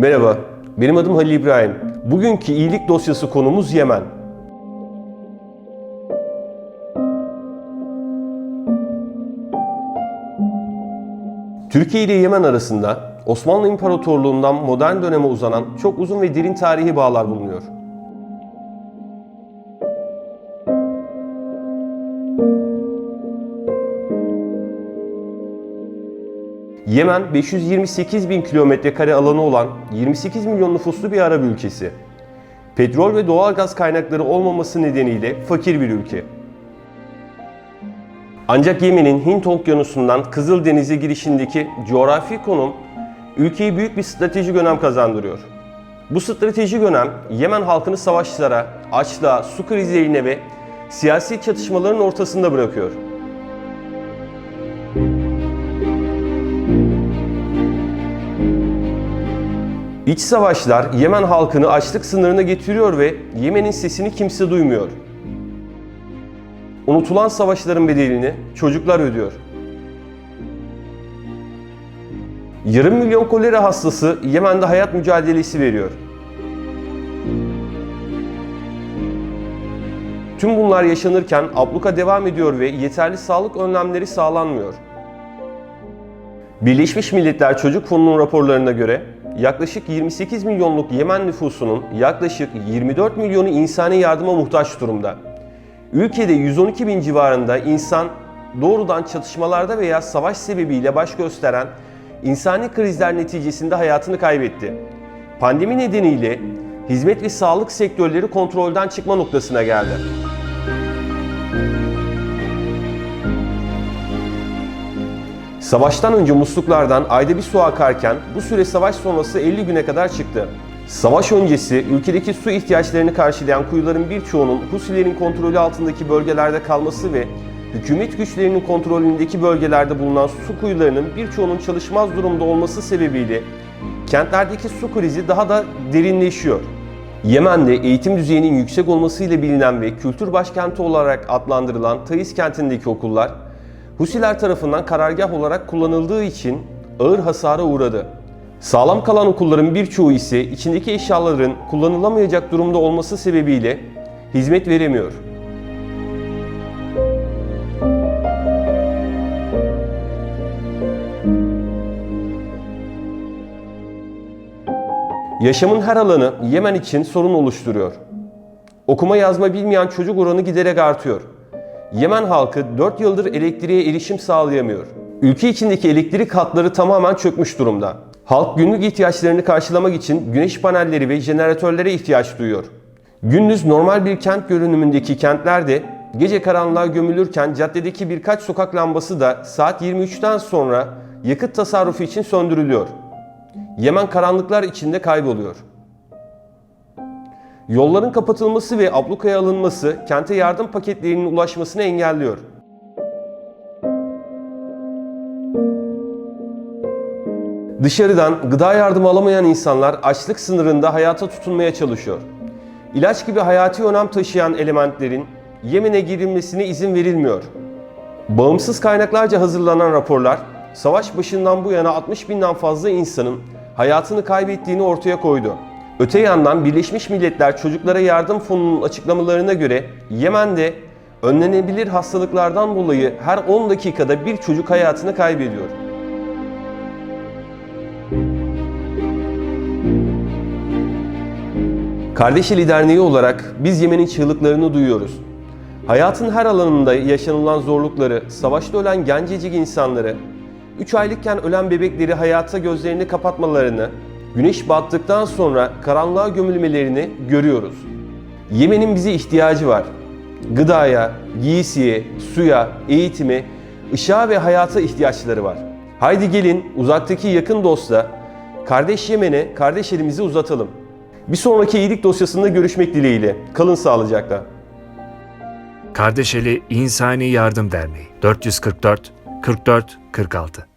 Merhaba, benim adım Halil İbrahim. Bugünkü iyilik dosyası konumuz Yemen. Türkiye ile Yemen arasında Osmanlı İmparatorluğundan modern döneme uzanan çok uzun ve derin tarihi bağlar bulunuyor. Yemen 528 bin kilometre kare alanı olan 28 milyon nüfuslu bir Arap ülkesi. Petrol ve doğal gaz kaynakları olmaması nedeniyle fakir bir ülke. Ancak Yemen'in Hint Okyanusu'ndan Kızıldeniz'e girişindeki coğrafi konum ülkeye büyük bir stratejik önem kazandırıyor. Bu stratejik önem Yemen halkını savaşlara, açlığa, su krizlerine ve siyasi çatışmaların ortasında bırakıyor. İç savaşlar Yemen halkını açlık sınırına getiriyor ve Yemen'in sesini kimse duymuyor. Unutulan savaşların bedelini çocuklar ödüyor. Yarım milyon kolera hastası Yemen'de hayat mücadelesi veriyor. Tüm bunlar yaşanırken abluka devam ediyor ve yeterli sağlık önlemleri sağlanmıyor. Birleşmiş Milletler Çocuk Fonu'nun raporlarına göre yaklaşık 28 milyonluk Yemen nüfusunun yaklaşık 24 milyonu insani yardıma muhtaç durumda. Ülkede 112 bin civarında insan doğrudan çatışmalarda veya savaş sebebiyle baş gösteren insani krizler neticesinde hayatını kaybetti. Pandemi nedeniyle hizmet ve sağlık sektörleri kontrolden çıkma noktasına geldi. Savaştan önce musluklardan ayda bir su akarken bu süre savaş sonrası 50 güne kadar çıktı. Savaş öncesi ülkedeki su ihtiyaçlarını karşılayan kuyuların birçoğunun Husilerin kontrolü altındaki bölgelerde kalması ve hükümet güçlerinin kontrolündeki bölgelerde bulunan su kuyularının birçoğunun çalışmaz durumda olması sebebiyle kentlerdeki su krizi daha da derinleşiyor. Yemen'de eğitim düzeyinin yüksek olmasıyla bilinen ve kültür başkenti olarak adlandırılan Taiz kentindeki okullar Husiler tarafından karargah olarak kullanıldığı için ağır hasara uğradı. Sağlam kalan okulların birçoğu ise içindeki eşyaların kullanılamayacak durumda olması sebebiyle hizmet veremiyor. Yaşamın her alanı Yemen için sorun oluşturuyor. Okuma yazma bilmeyen çocuk oranı giderek artıyor. Yemen halkı 4 yıldır elektriğe erişim sağlayamıyor. Ülke içindeki elektrik hatları tamamen çökmüş durumda. Halk günlük ihtiyaçlarını karşılamak için güneş panelleri ve jeneratörlere ihtiyaç duyuyor. Gündüz normal bir kent görünümündeki kentlerde gece karanlığa gömülürken caddedeki birkaç sokak lambası da saat 23'ten sonra yakıt tasarrufu için söndürülüyor. Yemen karanlıklar içinde kayboluyor. Yolların kapatılması ve ablukaya alınması kente yardım paketlerinin ulaşmasını engelliyor. Dışarıdan gıda yardımı alamayan insanlar açlık sınırında hayata tutunmaya çalışıyor. İlaç gibi hayati önem taşıyan elementlerin Yemen'e girilmesine izin verilmiyor. Bağımsız kaynaklarca hazırlanan raporlar, savaş başından bu yana 60 binden fazla insanın hayatını kaybettiğini ortaya koydu. Öte yandan Birleşmiş Milletler Çocuklara Yardım Fonu'nun açıklamalarına göre Yemen'de önlenebilir hastalıklardan dolayı her 10 dakikada bir çocuk hayatını kaybediyor. Kardeşeli Derneği olarak biz Yemen'in çığlıklarını duyuyoruz. Hayatın her alanında yaşanılan zorlukları, savaşta ölen gencecik insanları, 3 aylıkken ölen bebekleri hayata gözlerini kapatmalarını, güneş battıktan sonra karanlığa gömülmelerini görüyoruz. Yemen'in bize ihtiyacı var. Gıdaya, giysiye, suya, eğitime, ışığa ve hayata ihtiyaçları var. Haydi gelin uzaktaki yakın dosta, kardeş Yemen'e kardeş elimizi uzatalım. Bir sonraki iyilik dosyasında görüşmek dileğiyle. Kalın sağlıcakla. Kardeşeli İnsani Yardım Derneği 444 44 46